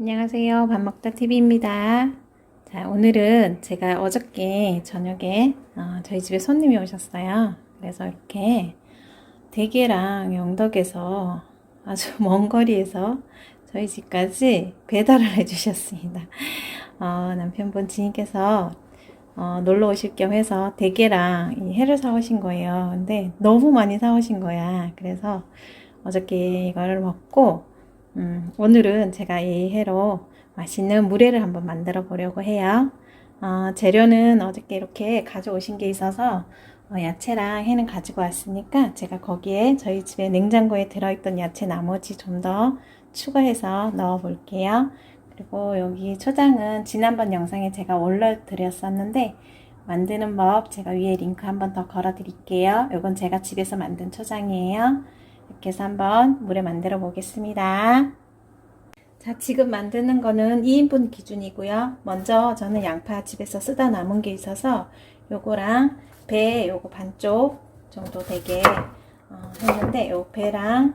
안녕하세요. 밥 먹다 TV입니다. 자, 오늘은 제가 어저께 저녁에 어, 저희 집에 손님이 오셨어요. 그래서 이렇게 대게랑 영덕에서 아주 먼 거리에서 저희 집까지 배달을 해주셨습니다. 어, 남편분 지인께서 어, 놀러 오실 겸 해서 대게랑 이 회를 사오신 거예요. 근데 너무 많이 사오신 거야. 그래서 어저께 이거를 먹고 음, 오늘은 제가 이 회로 맛있는 물회를 한번 만들어 보려고 해요. 어, 재료는 어저께 이렇게 가져오신 게 있어서 어, 야채랑 회는 가지고 왔으니까 제가 거기에 저희 집에 냉장고에 들어있던 야채 나머지 좀 더 추가해서 넣어 볼게요. 그리고 여기 초장은 지난번 영상에 제가 올려드렸었는데 만드는 법 제가 위에 링크 한번 더 걸어 드릴게요. 이건 제가 집에서 만든 초장이에요. 이렇게 해서 한번 물에 만들어 보겠습니다. 자, 지금 만드는 거는 2인분 기준이고요. 먼저 저는 양파 집에서 쓰다 남은 게 있어서 요거랑 배 요거 반쪽 정도 되게 어, 했는데 요 배랑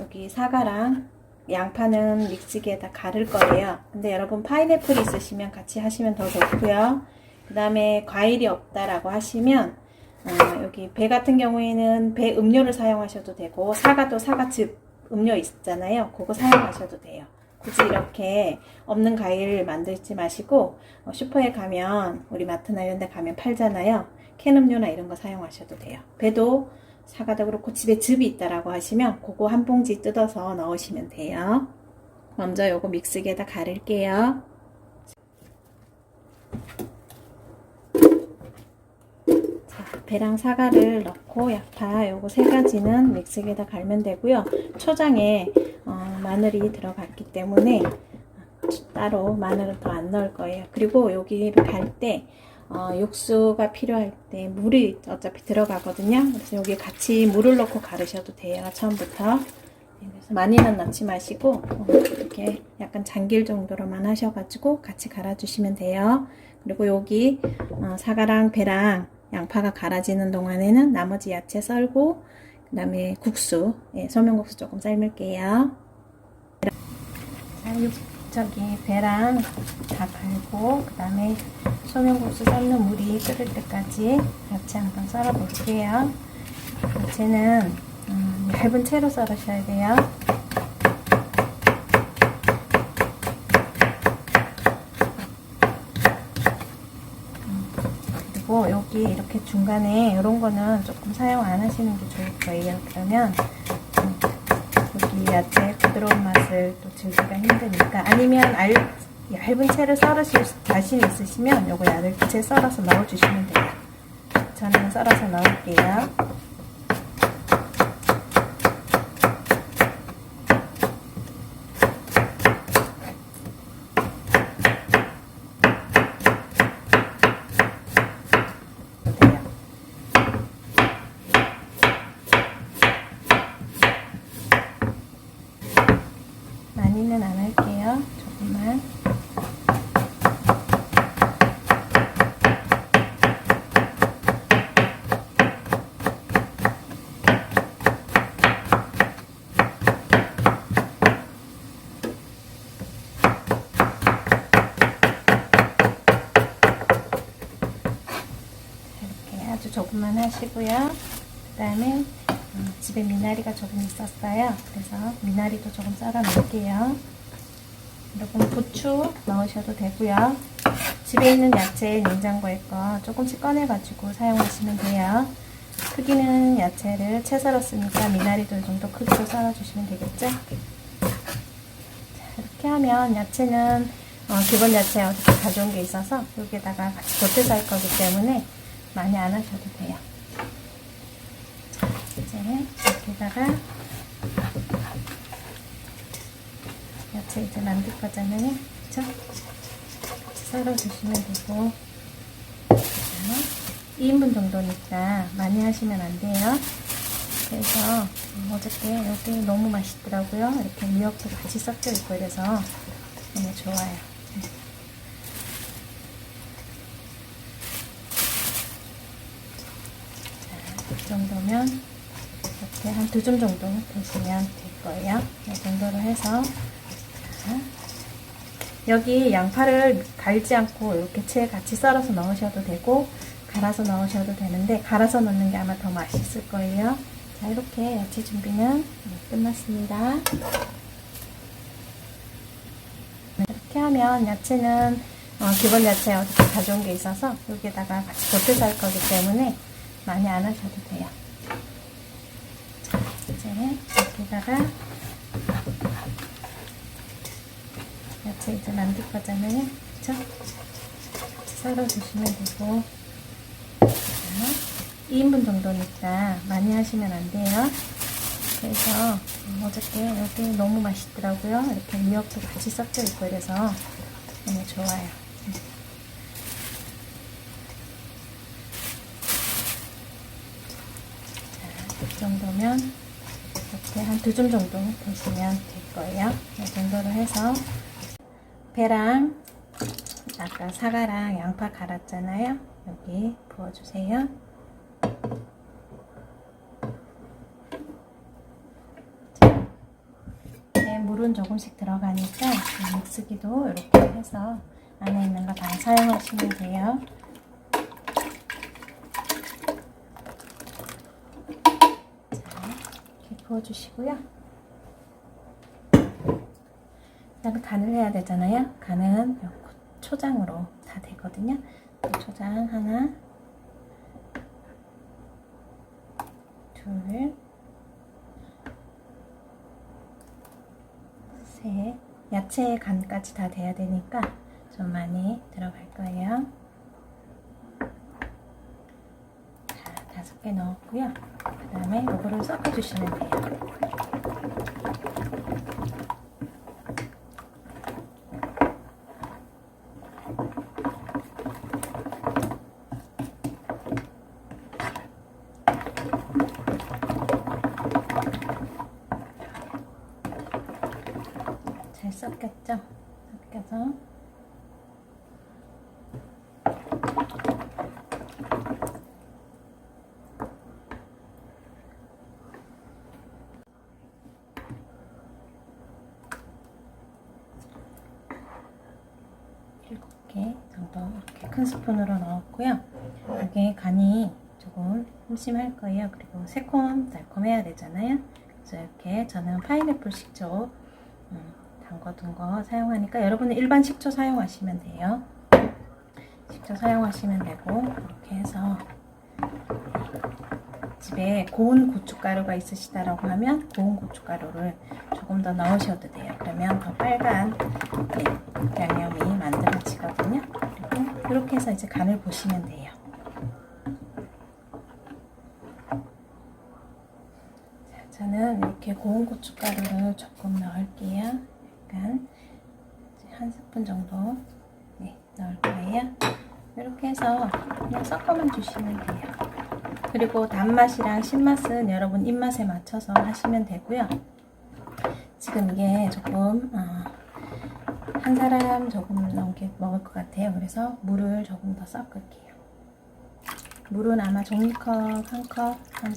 여기 사과랑 양파는 믹스기에다 가를 거예요. 근데 여러분 파인애플 있으시면 같이 하시면 더 좋고요. 그 다음에 과일이 없다라고 하시면 어, 여기 배 같은 경우에는 배 음료를 사용하셔도 되고 사과도 사과즙 음료 있잖아요. 그거 사용하셔도 돼요. 굳이 이렇게 없는 과일 만들지 마시고 어, 슈퍼에 가면 우리 마트나 이런 데 가면 팔잖아요. 캔 음료나 이런 거 사용하셔도 돼요. 배도 사과도 그렇고 집에 즙이 있다라고 하시면 그거 한 봉지 뜯어서 넣으시면 돼요. 먼저 요거 믹스기에다 가릴게요. 배랑 사과를 넣고 양파 요거 세 가지는 믹스기에다 갈면 되고요. 초장에 어, 마늘이 들어갔기 때문에 따로 마늘은 더 안 넣을 거예요. 그리고 여기를 갈때 어, 육수가 필요할 때 물이 어차피 들어가거든요. 그래서 여기 같이 물을 넣고 가르셔도 돼요. 처음부터. 네, 그래서 많이는 넣지 마시고 어, 이렇게 약간 잠길 정도로만 하셔가지고 같이 갈아주시면 돼요. 그리고 여기 어, 사과랑 배랑 양파가 갈아지는 동안에는 나머지 야채 썰고 그 다음에 국수, 예, 소면국수 조금 삶을게요. 저기 배랑 다 갈고 그 다음에 소면국수 썰는 물이 끓을 때까지 야채 한번 썰어 볼게요. 야채는 음, 얇은 채로 썰으셔야 돼요. 그리고 여기 이렇게 중간에 이런 거는 조금 사용 안 하시는 게 좋을 거예요. 그러면 음, 여기 야채 부드러운 맛을 또 즐기기가 힘드니까 아니면 알, 얇은 채를 썰으실 자신 있으시면 요거 얇은 채 썰어서 넣어주시면 돼요. 저는 썰어서 넣을게요. 많이는 안 할게요. 조금만. 조금만 하시고요. 그 다음에 음, 집에 미나리가 조금 있었어요. 그래서 미나리도 조금 썰어 놓을게요. 여러분 고추 넣으셔도 되고요. 집에 있는 야채 냉장고에 거 조금씩 꺼내가지고 사용하시면 돼요. 크기는 야채를 채 썰었으니까 미나리도 이 정도 크기로 썰어주시면 되겠죠? 자, 이렇게 하면 야채는 어, 기본 야채 어떻게 가져온 게 있어서 여기에다가 같이 곁에서 할 거기 때문에 많이 안 하셔도 돼요. 자, 이제 여기다가 야채 이제 만들 거잖아요. 그쵸? 썰어주시면 되고. 자, 2인분 정도니까 많이 하시면 안 돼요. 그래서 음, 어저께 여기 너무 맛있더라고요. 이렇게 미역도 같이 섞여 있고 이래서 너무 좋아요. 이 정도면 이렇게 한 두 점 정도 되시면 될 거예요. 이 정도로 해서 자, 여기 양파를 갈지 않고 이렇게 채 같이 썰어서 넣으셔도 되고 갈아서 넣으셔도 되는데 갈아서 넣는 게 아마 더 맛있을 거예요. 자 이렇게 야채 준비는 네, 끝났습니다. 이렇게 하면 야채는 어, 기본 야채 어떻게 가져온 게 있어서 여기에다가 같이 곁들여 할 거기 때문에 많이 안 하셔도 돼요. 자 이제 여기다가 야채 이제 만들 거잖아요. 그쵸? 썰어주시면 되고. 자, 2인분 정도니까 많이 하시면 안 돼요. 그래서 음, 어저께 여기 너무 맛있더라고요. 이렇게 미역도 같이 섞여 있고 이래서 너무 좋아요. 음. 자, 이 정도면 이렇게 한두줌 정도 되시면 될 거예요. 이 정도로 해서 배랑 아까 사과랑 양파 갈았잖아요. 여기 부어주세요. 자, 네, 물은 조금씩 들어가니까 이 믹스기도 이렇게 해서 안에 있는 거 다 사용하시면 돼요. 자, 이렇게 부어주시고요. 그다음에 간을 해야 되잖아요. 간은 요 초장으로 다 되거든요. 초장 하나, 둘, 셋. 야채 간까지 다 돼야 되니까 좀 많이 들어갈 거예요. 개 넣었고요. 그 다음에 이거를 섞어주시면 돼요. 잘 섞였죠? 섞여서 일곱 개 정도 이렇게 큰 스푼으로 넣었고요. 이게 간이 조금 심심할 거예요. 그리고 새콤 달콤해야 되잖아요. 그래서 이렇게 저는 파인애플 식초 음, 담궈둔 거 사용하니까 여러분은 일반 식초 사용하시면 돼요. 식초 사용하시면 되고 이렇게 해서 집에 고운 고춧가루가 있으시다라고 하면 고운 고춧가루를 조금 더 넣으셔도 돼요. 그러면 더 빨간 네, 양념이 만들어지거든요. 그리고 이렇게 해서 이제 간을 보시면 돼요. 자, 저는 이렇게 고운 고춧가루를 조금 넣을게요. 약간 한 스푼 정도 네, 넣을 거예요. 이렇게 해서 그냥 섞어만 주시면 돼요. 그리고 단맛이랑 신맛은 여러분 입맛에 맞춰서 하시면 되고요. 지금 이게 조금 어, 한 사람 조금 넘게 먹을 것 같아요. 그래서 물을 조금 더 섞을게요. 물은 아마 종이컵 한 컵, 한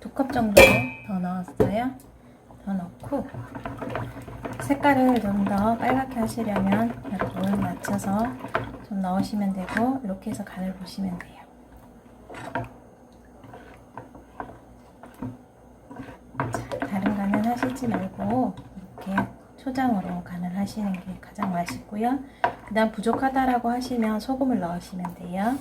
두 컵 정도 더 넣었어요. 더 넣고 색깔을 좀 더 빨갛게 하시려면 여러분 맞춰서 좀 넣으시면 되고 이렇게 해서 간을 보시면 돼요. 자, 다른 하시지 말고 이렇게 초장으로 간을 하시는 게 가장 맛있고요. 그 다음 부족하다라고 하시면 소금을 넣으시면 돼요.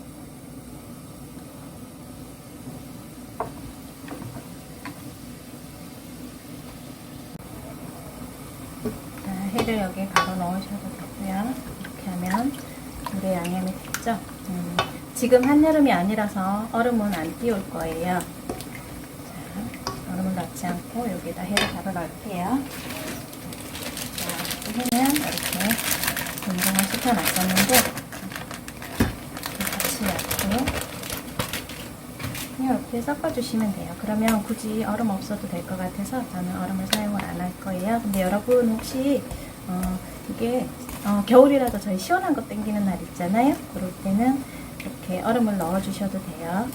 자, 해를 여기 바로 넣으셔도 되고요. 이렇게 하면 물의 양념이 됐죠? 음, 지금 한여름이 아니라서 얼음은 안 띄울 거예요. 넣지 않고 여기다 해를 바로 넣을게요. 자, 해는 이렇게 운동을 시켜놨었는데 같이 넣고 그냥 이렇게 섞어주시면 돼요. 그러면 굳이 얼음 없어도 될 것 같아서 저는 얼음을 사용을 안 할 거예요. 근데 여러분 혹시 어, 이게 어, 겨울이라도 저희 시원한 거 땡기는 날 있잖아요. 그럴 때는 이렇게 얼음을 넣어주셔도 돼요.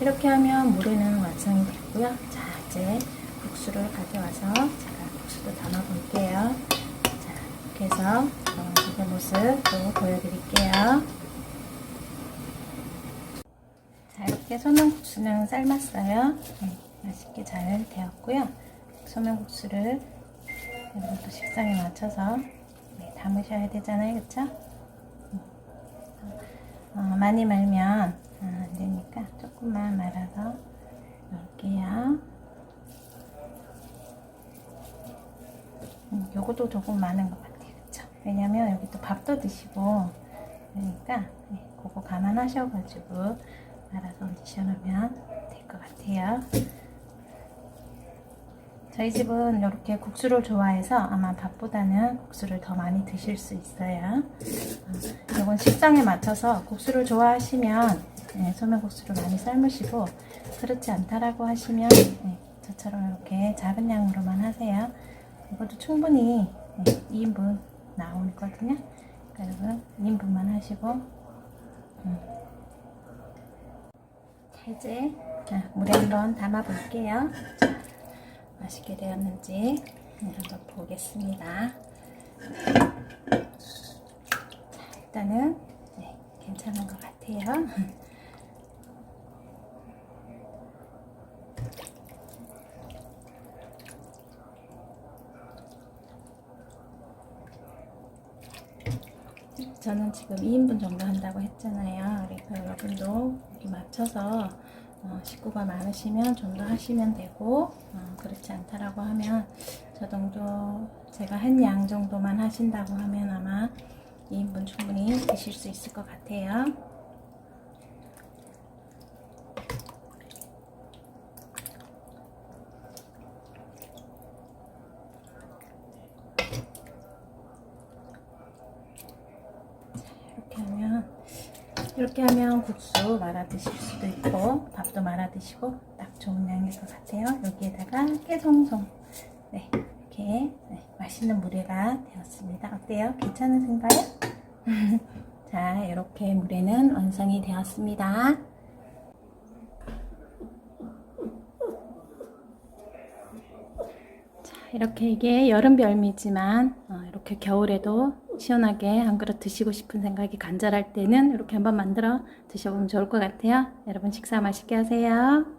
이렇게 하면 물에는 완성이 됐고요. 자, 이제 국수를 가져와서 제가 국수도 담아 볼게요. 자, 이렇게 해서 어, 지금 모습 또 보여드릴게요. 자, 이렇게 소면국수는 삶았어요. 네, 맛있게 잘 되었고요. 소면국수를 여러분도 식상에 맞춰서 네, 담으셔야 되잖아요. 그쵸? 어, 많이 말면 아, 안 되니까 조금만 말아서 넣을게요. 음, 요것도 조금 많은 것 같아요. 그쵸? 왜냐면 여기 또 밥도 드시고 그러니까 네, 그거 감안하셔가지고 말아서 얹으셔놓으면 될 것 같아요. 저희 집은 이렇게 국수를 좋아해서 아마 밥보다는 국수를 더 많이 드실 수 있어요. 어, 이건 식성에 맞춰서 국수를 좋아하시면 네, 소면국수를 많이 삶으시고 그렇지 않다라고 하시면 네, 저처럼 이렇게 작은 양으로만 하세요. 이것도 충분히 네, 2인분 나오거든요. 그러니까 여러분 2인분만 하시고 음. 자 이제 자, 물에 한번 담아 볼게요. 자, 맛있게 되었는지 한번 보겠습니다. 자, 일단은 네, 괜찮은 것 같아요. 저는 지금 2인분 정도 한다고 했잖아요. 그래서 여러분도 맞춰서 어, 식구가 많으시면 좀 더 하시면 되고 어, 그렇지 않다라고 하면 저 정도 제가 한 양 정도만 하신다고 하면 아마 2인분 충분히 드실 수 있을 것 같아요. 이렇게 하면 이렇게 하면 국수 말아 드실 수도 있고 밥도 말아 드시고 딱 좋은 양일 것 같아요. 여기에다가 깨송송 네 이렇게 네, 맛있는 물회가 되었습니다. 어때요? 괜찮으신가요? 자 이렇게 물회는 완성이 되었습니다. 자, 이렇게 이게 여름 별미지만 어, 이렇게 겨울에도 시원하게 한 그릇 드시고 싶은 생각이 간절할 때는 이렇게 한번 만들어 드셔보면 좋을 것 같아요. 여러분 식사 맛있게 하세요.